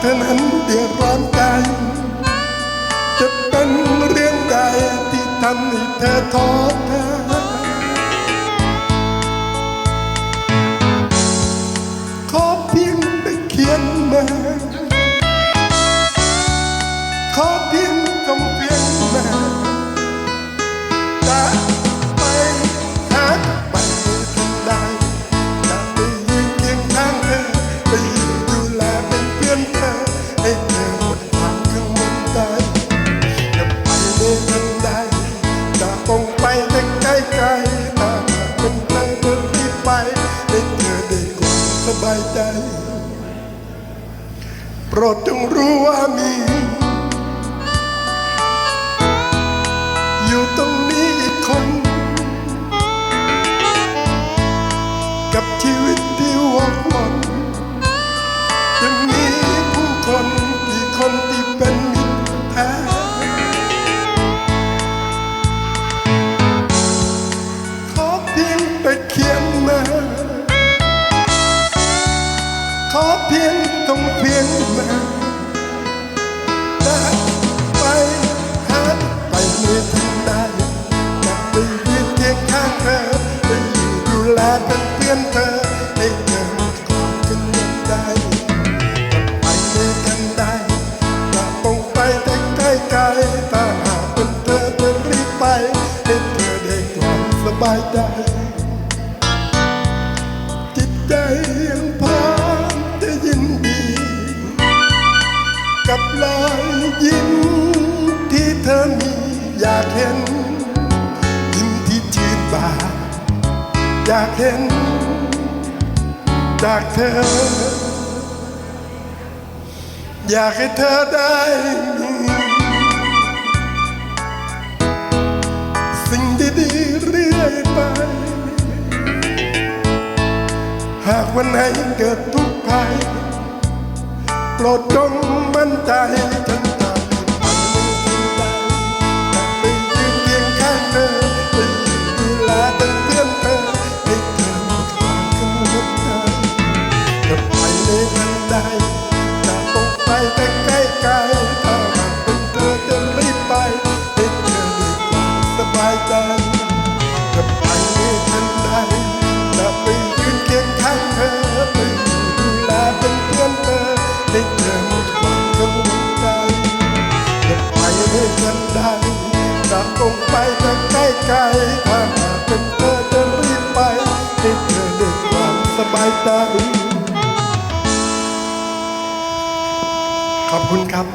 เท่านั้นเดือดร้อนใจ จะเป็นเรื่องใดที่ทำให้เธอท้อแท้ บายใจ โปรดจงรู้ว่ามี เพียงต้องเพียงมาได้ไปหาไปในทันใดจะไปยืนเคียงข้างเธอไปอยู่ดูแลเป็นเพื่อนเธอให้เธอหมดความกังวลใจจะไปในทันใดจะคงไปแต่ใกล้ไกลๆถ้าหากเป็นเธอจะรีบไปให้เธอได้ความสบายใจจิตใจยังพอ กับรอยยิ้มที่เธอมีอยากเห็น ยิ้มที่ชื่นบานอยากเห็น จากเธอ อยากให้เธอได้มีสิ่งดีๆเรื่อยไป หากวันไหนเกิดทุกข์ภัยโปรดจง มั่นใจฉันจะไม่ไปไหนจะไปยืนเคียงข้างเธอไปยืนดูแลเป็นเพื่อนเธอให้เธอมดความกังวลใจจะไปในทันใดจะต้องไปแต่ใกล้ไกลถ้าหากเป็นเธอจะรีบไปให้เธอได้ความสบายใจ คงไปแต่ใกล้ไกลถ้าหากเป็นเธอจะรีบไปให้เธอได้ความสบายใจขอบคุณครับ